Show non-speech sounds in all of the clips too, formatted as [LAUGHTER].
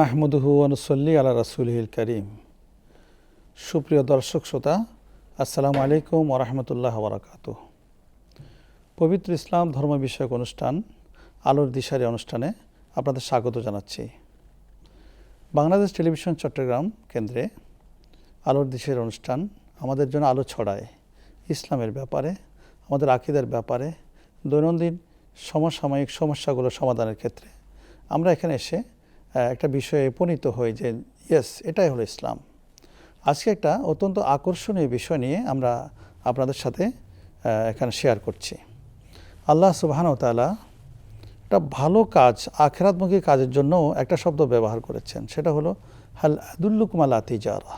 নাহমুদহু অনুসল্লি আলা রাসুলহিল করিম। সুপ্রিয় দর্শক শ্রোতা, আসসালামু আলাইকুম ওরহমতুল্লাহ বরাকাত পবিত্র ইসলাম ধর্ম বিষয়ক অনুষ্ঠান, আলোর দিশারি অনুষ্ঠানে আপনাদের স্বাগত জানাচ্ছি। বাংলাদেশ টেলিভিশন চট্টগ্রাম কেন্দ্রে আলোর দিশের অনুষ্ঠান আমাদের জন্য আলো ছড়ায়। ইসলামের ব্যাপারে, আমাদের আকিদের ব্যাপারে, দৈনন্দিন সমসাময়িক সমস্যাগুলো সমাধানের ক্ষেত্রে আমরা এখানে এসে একটা বিষয়ে উপনীত হই যে ইয়েস এটাই হলো ইসলাম। আজকে একটা অত্যন্ত আকর্ষণীয় বিষয় নিয়ে আমরা আপনাদের সাথে এখানে শেয়ার করছি। আল্লাহ সুবাহান তাআলা একটা ভালো কাজ, আখেরাতমুখী কাজের জন্য একটা শব্দ ব্যবহার করেছেন। সেটা হলো, হাল আদুল্লুকুমালা তিজারা।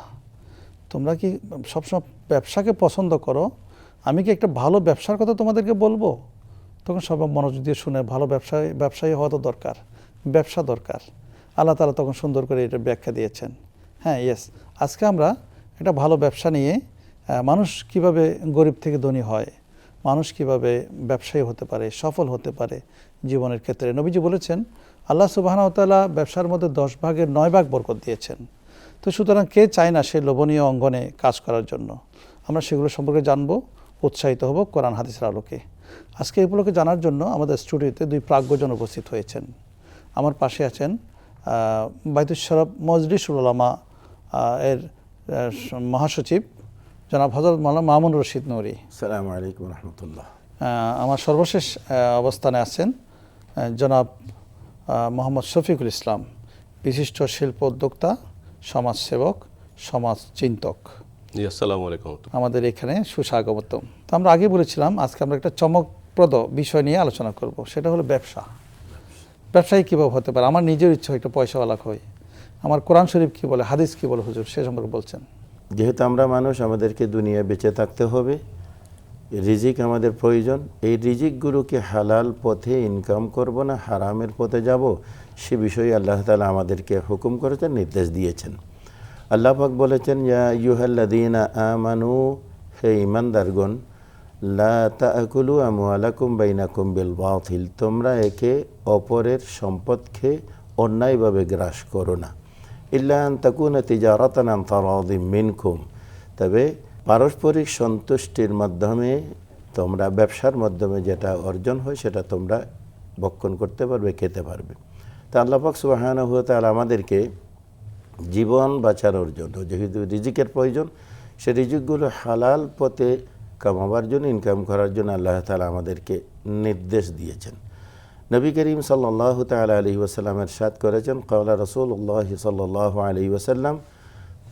তোমরা কি সবসময় ব্যবসাকে পছন্দ করো? আমি কি একটা ভালো ব্যবসার কথা তোমাদেরকে বলব? তখন সবাই মনোযোগ দিয়ে শুনে ভালো ব্যবসায়ী ব্যবসায়ী হওয়া তো দরকার, ব্যবসা দরকার। আল্লাহ তালা তখন সুন্দর করে এটা ব্যাখ্যা দিয়েছেন। হ্যাঁ ইয়েস আজকে আমরা একটা ভালো ব্যবসা নিয়ে মানুষ কীভাবে গরিব থেকে ধনী হয়, মানুষ কীভাবে ব্যবসায়ী হতে পারে, সফল হতে পারে জীবনের ক্ষেত্রে। নবীজি বলেছেন, আল্লাহ সুবাহানতালা ব্যবসার মধ্যে দশ ভাগের নয় ভাগ বরকত দিয়েছেন। তো সুতরাং কে চায় না সে লোভনীয় অঙ্গনে কাজ করার জন্য? আমরা সেগুলো সম্পর্কে জানব, উৎসাহিত হব কোরআন হাদিসের আলোকে। আজকে উপলক্ষে জানার জন্য আমাদের স্টুডিওতে দুই প্রাজ্ঞজন উপস্থিত হয়েছেন। আমার পাশে আছেন বাইতুল শরফ মজলিসুল উলামা এর মহাসচিব জনাব হজরত মাওলানা মামুন রশিদ নৌরি। সালামু আলাইকুম রহমতুল্লাহ। আমার সর্বশেষ অবস্থানে আছেন জনাব মোহাম্মদ শফিকুল ইসলাম বিশিষ্ট শিল্প উদ্যোক্তা সমাজসেবক সমাজ চিন্তক। জি আসসালামু আলাইকুম। আমাদের এখানে সুস্বাগতম। তো আমরা আগে বলেছিলাম আজকে আমরা একটা চমকপ্রদ বিষয় নিয়ে আলোচনা করব সেটা হলো ব্যবসা। ব্যবসায়ী কীভাবে হতে পারে? আমার নিজের ইচ্ছা একটা পয়সাওয়ালা হই। আমার কোরআন শরীফ কী বলে, হাদিস কী বলে হুজুর, সে সম্পর্কে বলছেন। যেহেতু আমরা মানুষ, আমাদেরকে দুনিয়া বেঁচে থাকতে হবে। রিজিক আমাদের প্রয়োজন। এই রিজিকগুলোকে হালাল পথে ইনকাম করব না, হারামের পথে যাব, সে বিষয়ে আল্লাহ তালা আমাদেরকে হুকুম করেছেন, নির্দেশ দিয়েছেন। আল্লাহ পাক বলেছেন, ইয়া ইউহাল্লাদিনা আমানু হে ইমানদারগণ লা তাকুলু আমওয়ালাকুম বাইনাকুম বিল তোমরা একে অপরের সম্পদ খেয়ে অন্যায়ভাবে গ্রাস করো না। ইল্লান তাকুনা তিজারাতান আন তারাদিম মিনকুম, তবে পারস্পরিক সন্তুষ্টির মাধ্যমে তোমরা, ব্যবসার মাধ্যমে যেটা অর্জন হয় সেটা তোমরা ভক্ষণ করতে পারবে, খেতে পারবে। তা আল্লাপাক সুবাহান তাআলা আমাদেরকে জীবন বাঁচানোর জন্য, যেহেতু রিজিকের প্রয়োজন, সে রিজিকগুলো হালাল পথে কামাবার জন্য, ইনকাম করার জন্য আল্লাহ তালা আমাদেরকে নির্দেশ দিয়েছেন। নবী করিম সাল্লাহ তাল আলী ওসাল্লামের সাদ করেছেন কওলা রসুল্লাহ সাল্লাহ আলী ওসাল্লাম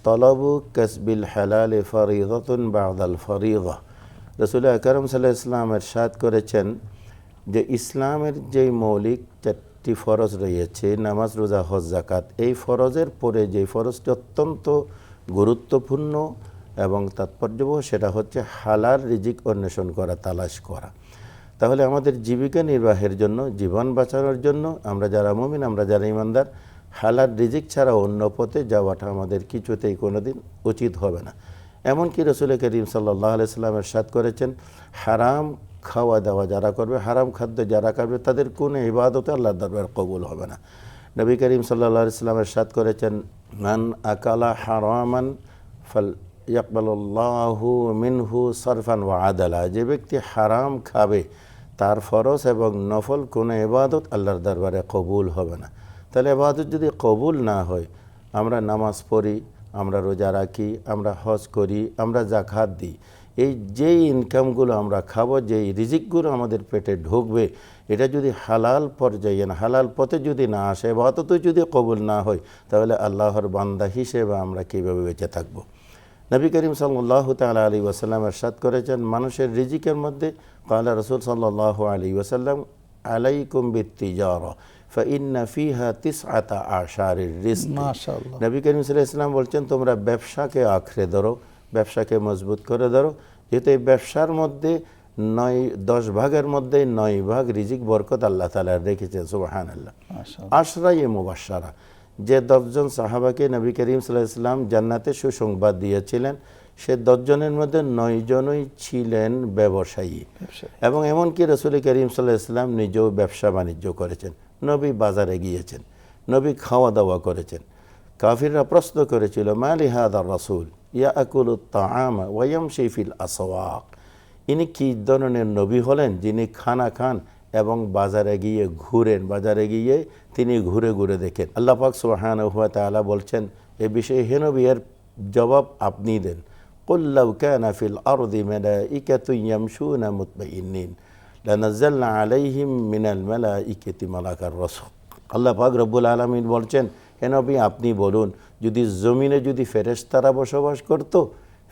তলবু কসবিল হালাল ফরিদতুন বাদাল ফরিদ। রসুল আকরম সাল্লাহ ইসলামের সাদ করেছেন যে, ইসলামের যে মৌলিক চারটি ফরজ রয়েছে, নামাজ, রোজা, হজ জাকাত এই ফরজের পরে যে ফরজটি অত্যন্ত গুরুত্বপূর্ণ এবং তাৎপর্যবহ সেটা হচ্ছে হালাল রিজিক অন্বেষণ করা, তালাশ করা। তাহলে আমাদের জীবিকা নির্বাহের জন্য, জীবন বাঁচানোর জন্য আমরা যারা মমিন, আমরা যারা ইমানদার, হালাল রিজিক ছাড়া অন্য পথে যাওয়াটা আমাদের কিছুতেই কোনোদিন উচিত হবে না। এমনকি রসুল করিম সাল্লাহ আলাইস্লামের সাথ করেছেন, হারাম খাওয়া দাওয়া যারা করবে, হারাম খাদ্য যারা খাবে, তাদের কোনো ইবাদতে আল্লাহ দরবার কবুল হবে না। নবী করিম সাল্লাহ ইসলামের সাথ করেছেন, মান আকালা হারামান ফল ইয়াকবাল্লাহু মিনহু সরফান ওয়া আদালা। যে ব্যক্তি হারাম খাবে, তার ফরজ এবং নফল কোনো এবাদত আল্লাহর দরবারে কবুল হবে না। তাহলে এবাদত যদি কবুল না হয়, আমরা নামাজ পড়ি, আমরা রোজা রাখি, আমরা হজ করি, আমরা জাকাত দিই, এই যেই ইনকামগুলো আমরা খাব, যেই রিজিকগুলো আমাদের পেটে ঢুকবে, এটা যদি হালাল পর্যায়ে না, হালাল পথে যদি না আসে এবাদত যদি কবুল না হয়, তাহলে আল্লাহর বান্দা হিসেবে আমরা কীভাবে বেঁচে থাকব? নবী করিম সাল্লাহ তাল আলী ওসাল্লাম এরশাদ করেছেন মানুষের রিজিকের মধ্যে কালা রসুল সাল্লাহ আলী ওসাল্লাম আলাইকুম বিত্তিজার ফাইন্না ফিহা তিস আতা আশারের রিস্ক নবী করিম সাল্লাহ বলছেন তোমরা ব্যবসাকে আঁকড়ে ধরো ব্যবসাকে মজবুত করে ধরো। যেহেতু এই ব্যবসার মধ্যে নয় দশ ভাগের মধ্যে নয় ভাগ রিজিক বরকত আল্লাহ তালা রেখেছেন সুবাহান আল্লাহ আশরাই মুবাসারা যে দশজন সাহাবাকে নবী করিম সাল্লাহ ইসলাম জান্নাতে সুসংবাদ দিয়েছিলেন সে দশজনের মধ্যে নয়জনই ছিলেন ব্যবসায়ী। এবং এমনকি রসুল করিম সাল্লাহ ইসলাম নিজেও ব্যবসা বাণিজ্য করেছেন নবী বাজারে গিয়েছেন নবী খাওয়া দাওয়া করেছেন। কাফিররা প্রশ্ন করেছিল মালি হাদার রাসুল? ইয়া আকুল তাআমা ওয়াইম শিফিল আসওয়াক? ইনি কি ধরনের নবী হলেন যিনি খানা খান এবং বাজারে গিয়ে ঘুরেন বাজারে গিয়ে তিনি ঘুরে ঘুরে দেখেন আল্লাহ পাক সুবহানাহু ওয়া তাআলা বলছেন এ বিষয়ে হে নবী এর জবাব আপনি দেন قل لو كان في الأرض ملائكة يمشون مطمئنين لنزلنا عليهم من الملائكة ملك الرسول আল্লাহ পাক রব্বুল আলমিন বলছেন হে নবী আপনি বলুন যদি জমিনে যদি ফেরেশতারা বসবাস করত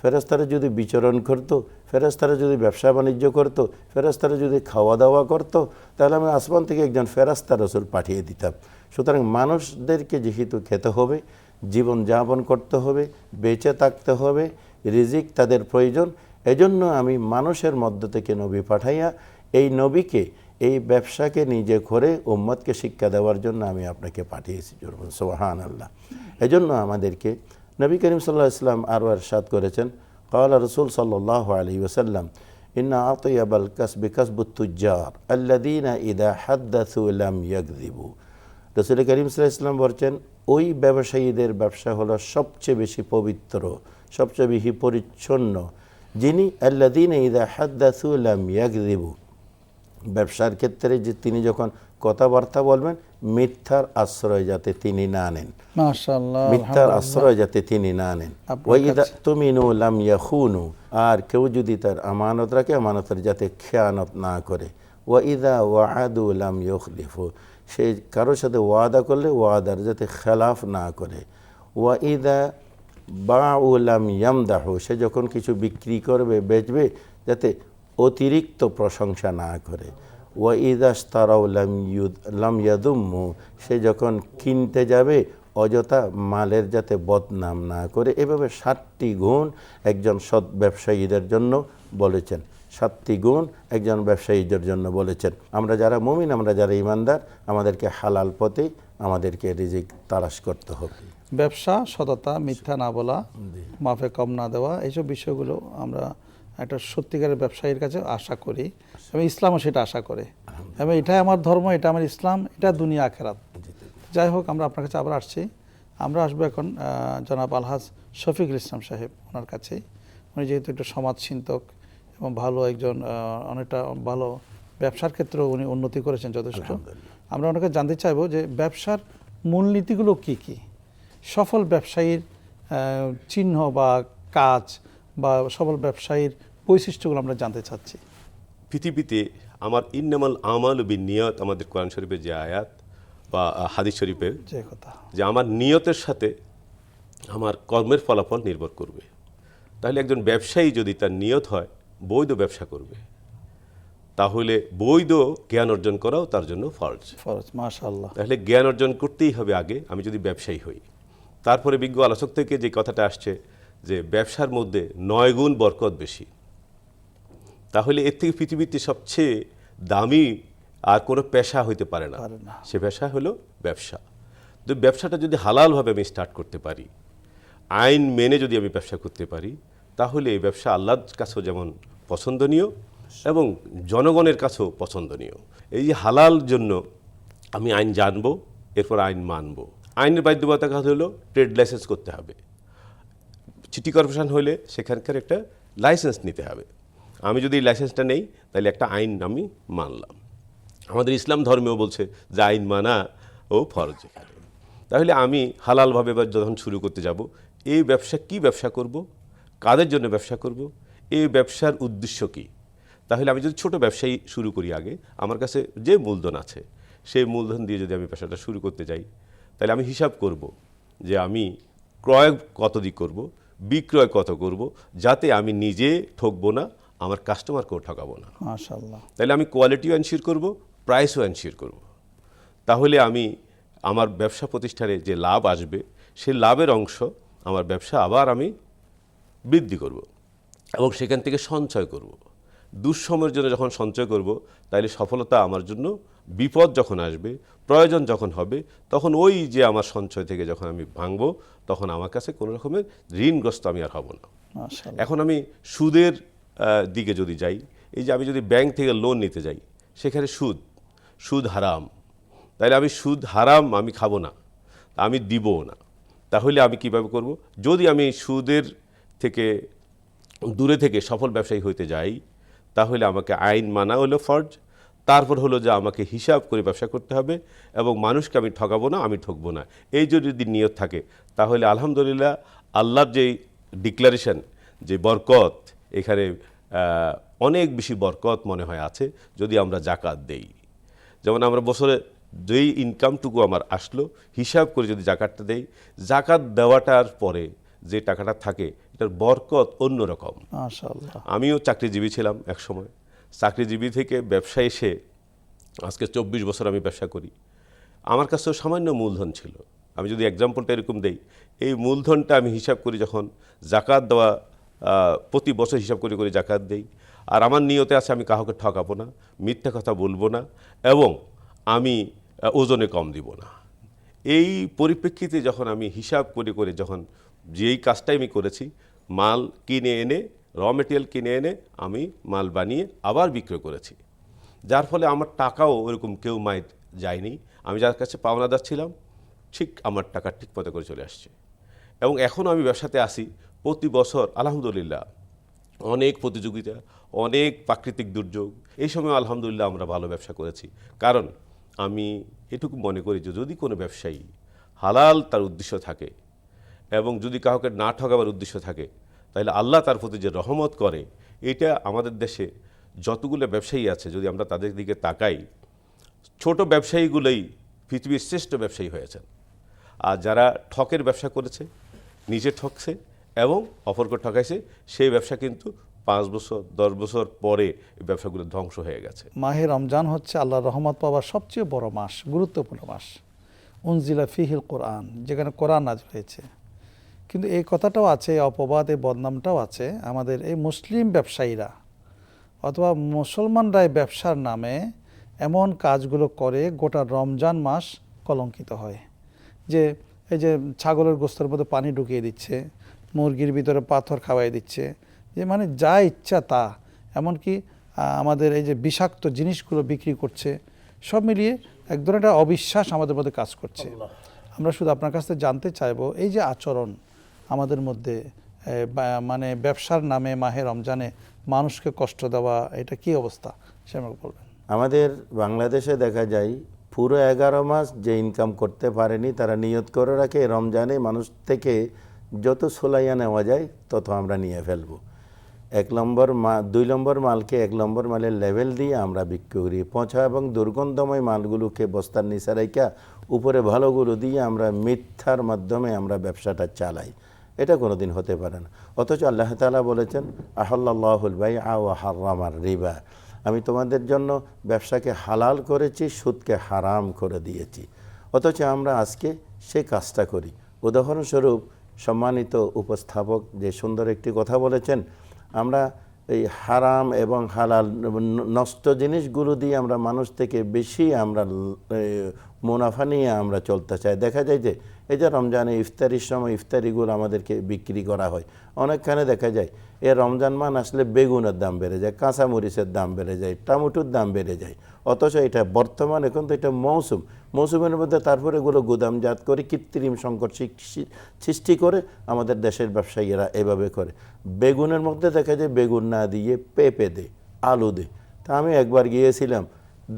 ফেরেশতারা যদি বিচরণ করত ফেরেশতারা যদি ব্যবসা বাণিজ্য করত, ফেরেশতারা যদি খাওয়া দাওয়া করত, তাহলে আমি আসমান থেকে একজন ফেরাস্তা রসুল পাঠিয়ে দিতাম। সুতরাং মানুষদেরকে যেহেতু খেতে হবে, জীবন যাপন করতে হবে, বেঁচে থাকতে হবে, রিজিক তাদের প্রয়োজন, এজন্য আমি মানুষের মধ্য থেকে নবী পাঠাইয়া এই নবীকে, এই ব্যবসাকে নিজে করে উম্মতকে শিক্ষা দেওয়ার জন্য আমি আপনাকে পাঠিয়েছি সোহান আল্লাহ এজন্য আমাদেরকে নবী করিম সাল্লাহ ইসলাম আরও এরশাদ করেছেন কালা রসুল সাল্লাহ আলী ওসাল্লাম ইন্না আতয়াবাল কাসবি কাসবুত্তুজ্জার আল্লাদিনা ইদা হাদ্দাথু লাম ইয়াকদিবু রসুল করিম সাল্লাহ ইসলাম বলছেন, ওই ব্যবসায়ীদের ব্যবসা হলো সবচেয়ে বেশি পবিত্র, সবচেয়ে বেশি পরিচ্ছন্ন, যিনি আল্লাদিন ইদা হাদ্দাসু লাম ইয়াকদিবু ব্যবসার ক্ষেত্রে যে তিনি যখন কথাবার্তা বলবেন মিথ্যার আশ্রয় যাতে তিনি না নেন। মিথ্যার আশ্রয় যাতে তিনি না নেন। তুমিনু লাম ইয়াখুনু আর কেউ যদি তার আমানত রাখে আমানতের যাতে খেয়ানত না করে। ওয়াইদা ওয়াহাদু লাম ইউখলিফু সে কারোর সাথে ওয়াদা করলে ওয়াদার যাতে খেলাফ না করে। ওয়াইদা বাউ লাম ইয়ামদাহু সে যখন কিছু বিক্রি করবে বেচবে যাতে অতিরিক্ত প্রশংসা না করে। ওয়াইদাস তারাও লাম ইউদ লাম ইয়াদুম্মু সে যখন কিনতে যাবে অযথা মালের যাতে বদনাম না করে এভাবে সাতটি গুণ একজন সৎ ব্যবসায়ীদের জন্য বলেছেন। সাতটি গুণ একজন ব্যবসায়ীদের জন্য বলেছেন। আমরা যারা মুমিন আমরা যারা ইমানদার আমাদেরকে হালাল পথে আমাদেরকে রিজিক তালাশ করতে হবে। ব্যবসা সততা মিথ্যা না বলা মাফে কম না দেওয়া এইসব বিষয়গুলো আমরা একটা সত্যিকারের ব্যবসায়ীর কাছে আশা করি। এবং ইসলামও সেটা আশা করে। এবং এটাই আমার ধর্ম এটা আমার ইসলাম এটা দুনিয়া আখেরাত। যাই হোক আমরা আপনার কাছে আবার আসছি। আমরা আসব এখন জনাব আলহাজ শফিকুল ইসলাম সাহেব ওনার কাছে। উনি যেহেতু একটু সমাজচিন্তক এবং ভালো একজন অনেকটা ভালো ব্যবসার ক্ষেত্রেও উনি উন্নতি করেছেন যথেষ্ট। আমরা ওনাকে জানতে চাইব যে ব্যবসার মূলনীতিগুলো কি কি? সফল ব্যবসায়ীর চিহ্ন বা কাজ বা সফল ব্যবসায়ীর বৈশিষ্ট্যগুলো আমরা জানতে চাচ্ছি। পৃথিবীতে আমার ইন্নামাল আমাল বিন নিয়ত আমাদের কোরআন শরীফের যে আয়াত বা হাদিস শরীফের যে কথা। যে আমার নিয়তের সাথে আমার কর্মের ফলাফল নির্ভর করবে। তাহলে একজন ব্যবসায়ী যদি তার নিয়ত হয় বৈধ ব্যবসা করবে তাহলে বৈধ জ্ঞান অর্জন করাও তার জন্য ফরজ। ফরজ মাশাল্লাহ তাহলে জ্ঞান অর্জন করতেই হবে আগে আমি যদি ব্যবসায়ী হই। তারপরে বিজ্ঞ আলোচক থেকে যে কথাটা আসছে যে ব্যবসার মধ্যে নয় গুণ বরকত বেশি। তাহলে এর থেকে পৃথিবীতে সবচেয়ে দামি আর কোনো পেশা হইতে পারে না। সে পেশা হলো ব্যবসা। তো ব্যবসাটা যদি হালালভাবে আমি স্টার্ট করতে পারি আইন মেনে যদি আমি ব্যবসা করতে পারি তাহলে এই ব্যবসা আল্লাহর কাছেও যেমন পছন্দনীয় এবং জনগণের কাছেও পছন্দনীয়। এই যে হালাল জন্য আমি আইন জানব এরপর আইন মানব। আইনের বাধ্যবাধকতা হলো ট্রেড লাইসেন্স করতে হবে। সিটি কর্পোরেশন হলে সেখানকার একটা লাইসেন্স নিতে হবে। আমি যদি লাইসেন্সটা নেই, তাহলে একটা আইন আমি মানলাম। আমাদের ইসলাম ধর্মেও বলছে, যে আইন মানা, ও ফরজ এখানে। তাহলে আমি হালালভাবে এবার যখন শুরু করতে যাব, এই ব্যবসা কি ব্যবসা করব? কাদের জন্য ব্যবসা করব? এই ব্যবসার উদ্দেশ্য কি? তাহলে আমি যদি ছোট ব্যবসায়ী শুরু করি আগে, আমার কাছে যে মূলধন আছে, সেই মূলধন দিয়ে যদি আমি ব্যবসাটা শুরু করতে যাই, তাহলে আমি হিসাব করব যে আমি ক্রয় কত দিক করব বিক্রয় কত করব যাতে আমি নিজে ঠকবো না আমার কাস্টমারকেও ঠকাবো না। মাশাল্লাহ তাহলে আমি কোয়ালিটিও এনশিওর করব প্রাইসও এনশিওর করব। তাহলে আমি আমার ব্যবসা প্রতিষ্ঠানে যে লাভ আসবে সে লাভের অংশ আমার ব্যবসা আবার আমি বৃদ্ধি করব এবং সেখান থেকে সঞ্চয় করব। দুঃসময়ের জন্য যখন সঞ্চয় করব তাহলে সফলতা আমার জন্য বিপদ যখন আসবে প্রয়োজন যখন হবে তখন ওই যে আমার সঞ্চয় থেকে যখন আমি ভাঙবো তখন আমার কাছে কোনো রকমের ঋণগ্রস্ত আমি আর হব না। এখন আমি সুদের দিকে যদি যাই এই যে আমি যদি ব্যাংক থেকে লোন নিতে যাই সেখানে সুদ সুদ হারাম। তাহলে আমি সুদ হারাম আমি খাব না আমি দিব না। তাহলে আমি কীভাবে করব? যদি আমি সুদের থেকে দূরে থেকে সফল ব্যবসায়ী হইতে যাই তাহলে আমাকে আইন মানা হলো ফর্জ। তারপর হলো যে আমাকে হিসাব করে ব্যবসা করতে হবে এবং মানুষকে আমি ঠকাবো না, আমি ঠকবো না। এই যদি নিয়ত থাকে, তাহলে আলহামদুলিল্লাহ আল্লাহর যে ডিক্লারেশন যে বরকত, এখানে অনেক বেশি বরকত মনে হয় আছে যদি আমরা জাকাত দেই। যেমন আমরা বছরে যেই ইনকামটুকু আমার আসলো, হিসাব করে যদি জাকাতটা দেই, জাকাত দেওয়াটার পরে যে টাকাটা থাকে এটার বরকত অন্যরকম। আমিও চাকরিজীবী ছিলাম এক সময় চাকরিজীবী থেকে ব্যবসা এসে আজকে চব্বিশ বছর আমি ব্যবসা করি। আমার কাছেও সামান্য মূলধন ছিল। আমি যদি এক্সাম্পলটা এরকম দেই এই মূলধনটা আমি হিসাব করি যখন জাকাত দেওয়া প্রতি বছর হিসাব করে করে জাকাত দেই। আর আমার নিয়তে আছে আমি কাউকে ঠকাবো না মিথ্যা কথা বলব না এবং আমি ওজনে কম দিব না। এই পরিপ্রেক্ষিতে যখন আমি হিসাব করে করে যখন যেই কাজটাই আমি করেছি, মাল কিনে এনে র মেটেরিয়াল কিনে এনে আমি মাল বানিয়ে আবার বিক্রয় করেছি। যার ফলে আমার টাকাও ওরকম কেউ মাইট যায়নি। আমি যার কাছে পাওনাদার ছিলাম, ঠিক আমার টাকা ঠিক মতো করে চলে আসছে। এবং এখন আমি ব্যবসাতে আসি, প্রতি বছর আলহামদুলিল্লাহ অনেক প্রতিযোগিতা, অনেক প্রাকৃতিক দুর্যোগ, এই সময় আলহামদুলিল্লাহ আমরা ভালো ব্যবসা করেছি। কারণ আমি এটুকু মনে করি যে যদি কোনো ব্যবসায়ী হালাল তার উদ্দেশ্য থাকে এবং যদি কাউকে না ঠকাবার উদ্দেশ্য থাকে, তাহলে আল্লাহ তার প্রতি যে রহমত করে, এটা আমাদের দেশে যতগুলো ব্যবসায়ী আছে, যদি আমরা তাদের দিকে তাকাই, ছোট ব্যবসায়ীগুলোই পৃথিবীর শ্রেষ্ঠ ব্যবসায়ী হয়েছেন আর যারা ঠকের ব্যবসা করেছে, নিজে ঠকছে এবং অপরকে ঠকাইছে, সেই ব্যবসা কিন্তু পাঁচ বছর, দশ বছর পরে এই ব্যবসাগুলো ধ্বংস হয়ে গেছে। মাহে রমজান হচ্ছে আল্লাহ রহমত পাওয়ার সবচেয়ে বড় মাস, গুরুত্বপূর্ণ মাস। উনজিলা ফিহিল কোরআন, যেখানে কোরআন নাজিল হয়েছে। কিন্তু এই কথাটাও আছে অপবাদ এই বদনামটাও আছে। আমাদের এই মুসলিম ব্যবসায়ীরা অথবা মুসলমানরা এই ব্যবসার নামে এমন কাজগুলো করে গোটা রমজান মাস কলঙ্কিত হয়। যে এই যে ছাগলের গোস্তের মধ্যে পানি ঢুকিয়ে দিচ্ছে মুরগির ভিতরে পাথর খাওয়াই দিচ্ছে যে মানে যা ইচ্ছা তা। এমনকি আমাদের এই যে বিষাক্ত জিনিসগুলো বিক্রি করছে সব মিলিয়ে এক ধরনের অবিশ্বাস আমাদের মধ্যে কাজ করছে। আমরা শুধু আপনার কাছ থেকে জানতে চাইব এই যে আচরণ আমাদের মধ্যে মানে ব্যবসার নামে মাহে রমজানে মানুষকে কষ্ট দেওয়া, এটা কি অবস্থা? সে আমাকে বলবেন। আমাদের বাংলাদেশে দেখা যায়, পুরো এগারো মাস যে ইনকাম করতে পারেনি, তারা নিয়ত করে রাখে, রমজানে মানুষ থেকে যত সোলাইয়া নেওয়া যায়, তত আমরা নিয়ে ফেলব। এক নম্বর মা, দুই নম্বর মালকে এক নম্বর মালের লেভেল দিয়ে আমরা বিক্রি করি। পচা এবং দুর্গন্ধময় মালগুলোকে বস্তার নিচে রেখা উপরে ভালোগুলো দিয়ে আমরা মিথ্যার মাধ্যমে আমরা ব্যবসাটা চালাই। এটা কোনো দিন হতে পারে না। অথচ আল্লাহ তালা বলেছেন আহল্লাহুল ভাই আও হারামার রিবা। আমি তোমাদের জন্য ব্যবসাকে হালাল করেছি, সুদকে হারাম করে দিয়েছি। অথচ আমরা আজকে সেই কাজটা করি। উদাহরণস্বরূপ, সম্মানিত উপস্থাপক যে সুন্দর একটি কথা বলেছেন, আমরা এই হারাম এবং হালাল নষ্ট জিনিসগুলো দিয়ে আমরা মানুষ থেকে বেশি আমরা মুনাফা নিয়ে আমরা চলতে চাই। দেখা যায় যে এই যে রমজানে ইফতারির সময় ইফতারিগুলো আমাদেরকে বিক্রি করা হয়। অনেকখানে দেখা যায় এ রমজান মান আসলে বেগুনের দাম বেড়ে যায় কাঁচা মরিচের দাম বেড়ে যায়, টমেটোর দাম বেড়ে যায়। অথচ এটা বর্তমান এখন তো এটা মৌসুম। মৌসুমের মধ্যে তারপরে এগুলো গুদামজাত করে কৃত্রিম সংকট সৃষ্টি করে আমাদের দেশের ব্যবসায়ীরা এভাবে করে। বেগুনের মধ্যে দেখা যায় বেগুন না দিয়ে পেঁপে দে, আলু দে। তা আমি একবার গিয়েছিলাম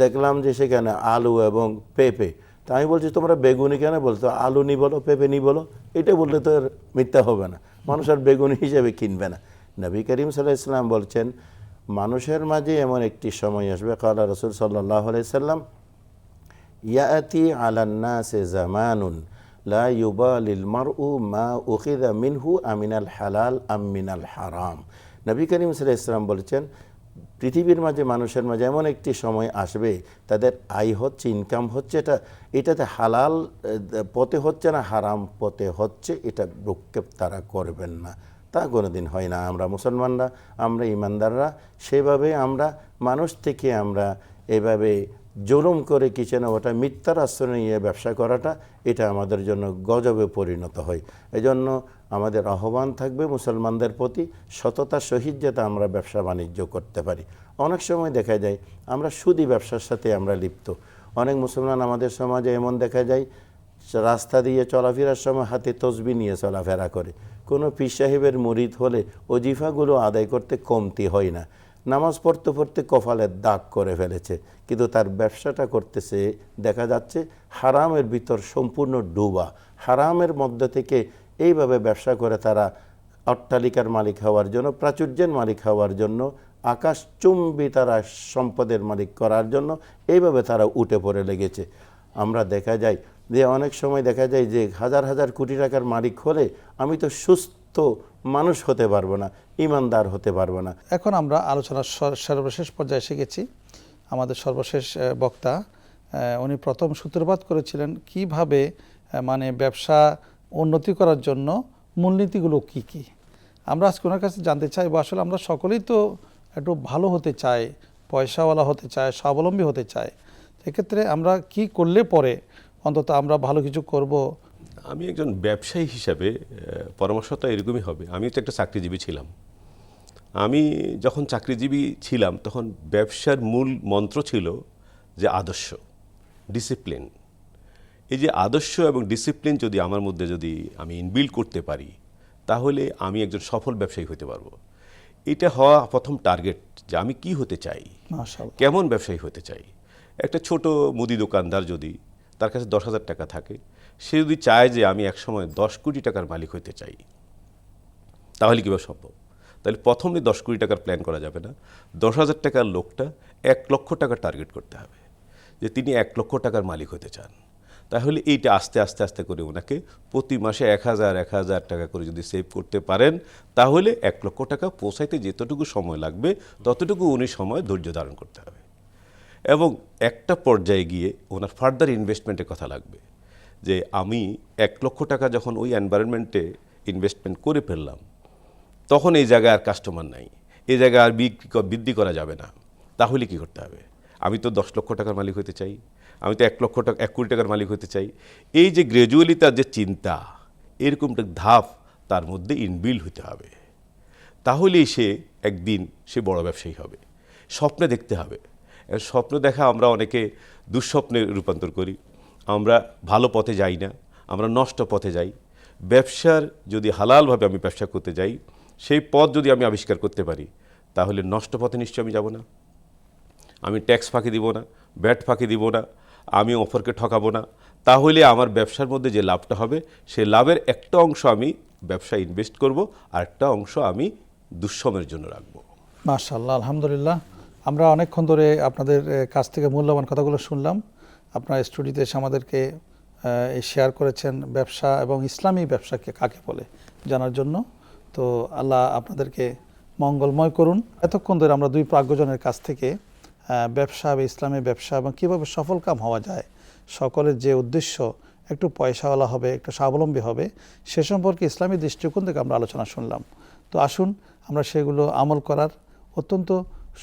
দেখলাম যে সেখানে আলু এবং পেঁপে। তা আমি বলছি, তোমরা বেগুনি কেন বলতো আলু নি বলো, পেঁপে নি বলো। এটা বললে তো মিথ্যা হবে না। মানুষ আর বেগুনি হিসেবে কিনবে না। নবী করিম সাল্লাহ ইসলাম বলছেন, মানুষের মাঝে এমন একটি সময় আসবে। কালা রসুল সাল্লাহ সাল্লাম, ইয়াতি আলান্না সে জামানুন লা ইউবালিল মারউ মা উখিদা মিনহু আমিনাল হালাল আম মিনাল হারাম। নবী করিম সাল্লাহ ইসলাম বলছেন পৃথিবীর মাঝে, মানুষের মাঝে এমন একটি সময় আসবে, তাদের আয় হচ্ছে ইনকাম হচ্ছে, এটা, এটাতে হালাল পথে হচ্ছে না, হারাম পথে হচ্ছে, এটা ভ্রুক্ষেপ তারা করবেন না। তা কোনো দিন হয় না। আমরা মুসলমানরা, আমরা ইমানদাররা, সেভাবে আমরা, মানুষ থেকে আমরা এভাবে জুলুম করে কিছু না ওটা মিথ্যার আশ্রয় নিয়ে ব্যবসা করাটা, এটা আমাদের জন্য গজবে পরিণত হয়। এজন্য আমাদের আহ্বান থাকবে মুসলমানদের প্রতি সততার সহিত যাতে আমরা ব্যবসা বাণিজ্য করতে পারি। অনেক সময় দেখা যায় আমরা সুদি ব্যবসার সাথে আমরা লিপ্ত। অনেক মুসলমান আমাদের সমাজে এমন দেখা যায়, রাস্তা দিয়ে চলাফেরার সময় হাতে তসবি নিয়ে চলাফেরা করে। কোনো পীর সাহেবের মরিদ হলে অজিফাগুলো আদায় করতে কমতি হয় না। নামাজ পড়তে পড়তে কপালের দাগ করে ফেলেছে, কিন্তু তার ব্যবসাটা করতেছে, দেখা যাচ্ছে হারামের ভিতর সম্পূর্ণ ডুবা। হারামের মধ্যে থেকে এইভাবে ব্যবসা করে তারা অট্টালিকার মালিক হওয়ার জন্য, প্রাচুর্যের মালিক হওয়ার জন্য আকাশচুম্বী তারা সম্পদের মালিক করার জন্য এইভাবে তারা উঠে পড়ে লেগেছে। আমরা দেখা যায় যে অনেক সময় দেখা যায় যে হাজার হাজার কোটি টাকার মালিক হলে আমি তো সুস্থ মানুষ হতে পারব না, ইমানদার হতে পারব না। এখন আমরা আলোচনার সর- সর্বশেষ পর্যায়ে এসে গেছি। আমাদের সর্বশেষ বক্তা উনি প্রথম সূত্রপাত করেছিলেন কীভাবে মানে ব্যবসা উন্নতি করার জন্য মূলনীতিগুলো কি কি? আমরা আজকে ওনার কাছে জানতে চাই বা আসলে আমরা সকলেই তো একটু ভালো হতে চাই, পয়সাওয়ালা হতে চায় স্বাবলম্বী হতে চায় সেক্ষেত্রে আমরা কি করলে পরে অন্তত আমরা ভালো কিছু করব? আমি একজন ব্যবসায়ী হিসাবে পরামর্শটা এরকমই হবে। আমি তো একটা চাকরিজীবী ছিলাম। আমি যখন চাকরিজীবী ছিলাম, তখন ব্যবসার মূল মন্ত্র ছিল যে আদর্শ ডিসিপ্লিন এই যে আদর্শ এবং ডিসিপ্লিন যদি আমার মধ্যে যদি আমি ইনবিল্ড করতে পারি তাহলে আমি একজন সফল ব্যবসায়ী হতে পারব। এটা হওয়া প্রথম টার্গেট যে আমি কি হতে চাই। কেমন ব্যবসায়ী হতে চাই। একটা ছোট মুদি দোকানদার যদি তার কাছে দশ হাজার টাকা থাকে সে যদি চায় যে আমি একসময় দশ কোটি টাকার মালিক হতে চাই তাহলে কীভাবে সম্ভব? তাহলে প্রথমে দশ কোটি টাকার প্ল্যান করা যাবে না। দশ হাজার টাকার লোকটা এক লক্ষ টাকার টার্গেট করতে হবে। যে তিনি এক লক্ষ টাকার মালিক হতে চান। তাহলে এইটা আস্তে আস্তে আস্তে করে ওনাকে প্রতি মাসে এক হাজার এক হাজার টাকা করে যদি সেভ করতে পারেন, তাহলে এক লক্ষ টাকা পৌঁছাইতে যেতটুকু সময় লাগবে, ততটুকু উনি সময় ধৈর্য ধারণ করতে হবে। এবং একটা পর্যায়ে গিয়ে ওনার ফার্দার ইনভেস্টমেন্টের কথা লাগবে, যে আমি এক লক্ষ টাকা যখন ওই এনভায়রনমেন্টে ইনভেস্টমেন্ট করে ফেললাম, তখন এই জায়গায় আর কাস্টমার নাই, এই জায়গায় আর বিক্রি বৃদ্ধি করা যাবে না, তাহলে কি করতে হবে? আমি তো দশ লক্ষ টাকার মালিক হতে চাই। আমি তো এক লক্ষ টাকা, এক কোটি টাকার মালিক হতে চাই। এই যে গ্র্যাজুয়ালি তার যে চিন্তা, এরকম একটা ধাপ তার মধ্যে ইনবিল্ড হতে হবে। তাহলেই সে একদিন সে বড় ব্যবসায়ী হবে। স্বপ্নে দেখতে হবে। স্বপ্ন দেখা আমরা অনেকে দুঃস্বপ্নে রূপান্তর করি। আমরা ভালো পথে যাই না, আমরা নষ্ট পথে যাই। ব্যবসার যদি হালালভাবে আমি ব্যবসা করতে যাই, সেই পথ যদি আমি আবিষ্কার করতে পারি, তাহলে নষ্ট পথে নিশ্চয়ই আমি যাব না। আমি ট্যাক্স ফাঁকি দিব না ব্যাট ফাঁকি দিব না আমি অফারকে ঠকাবো না। তাহলে আমার ব্যবসার মধ্যে যে লাভটা হবে সেই লাভের একটা অংশ আমি ব্যবসায় ইনভেস্ট করব, আর একটা অংশ আমি দুঃসময়ের জন্য রাখব। মাশাল্লাহ আলহামদুলিল্লাহ। আমরা অনেকক্ষণ ধরে আপনাদের কাছ থেকে মূল্যবান কথাগুলো শুনলাম। আপনার স্টুডিওতে এসে আমাদেরকে শেয়ার করেছেন ব্যবসা এবং ইসলামী ব্যবসাকে কাকে বলে জানার জন্য। তো আল্লাহ আপনাদেরকে মঙ্গলময় করুন। এতক্ষণ ধরে আমরা দুই প্রাজ্ঞজনের কাছ থেকে ব্যবসা বা ইসলামের ব্যবসা এবং কীভাবে সফলকাম হওয়া যায়, সকলের যে উদ্দেশ্য, একটু পয়সাওয়ালা হবে, একটু স্বাবলম্বী হবে, সে সম্পর্কে ইসলামী দৃষ্টিকোণ থেকে আমরা আলোচনা শুনলাম। তো আসুন, আমরা সেগুলো আমল করার অত্যন্ত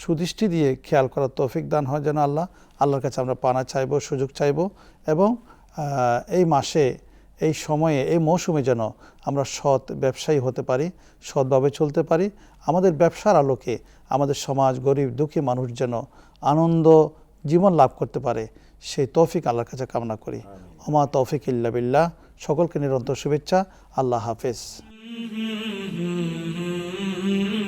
সুদৃষ্টি দিয়ে খেয়াল করার তৌফিক দান হয় যেন আল্লাহ। আল্লাহর কাছে আমরা পানা চাইব, সুযোগ চাইব এবং এই মাসে, এই সময়ে, এই মৌসুমে যেন আমরা সৎ ব্যবসায়ী হতে পারি, সৎভাবে চলতে পারি। আমাদের ব্যবসার আলোকে আমাদের সমাজ গরিব, দুঃখী মানুষ যেন আনন্দ জীবন লাভ করতে পারে সেই তৌফিক আল্লাহর কাছে কামনা করি। ওমা তৌফিক ইল্লা বিল্লাহ। সকলকে নিরন্তর শুভেচ্ছা। আল্লাহ হাফেজ। [LAUGHS]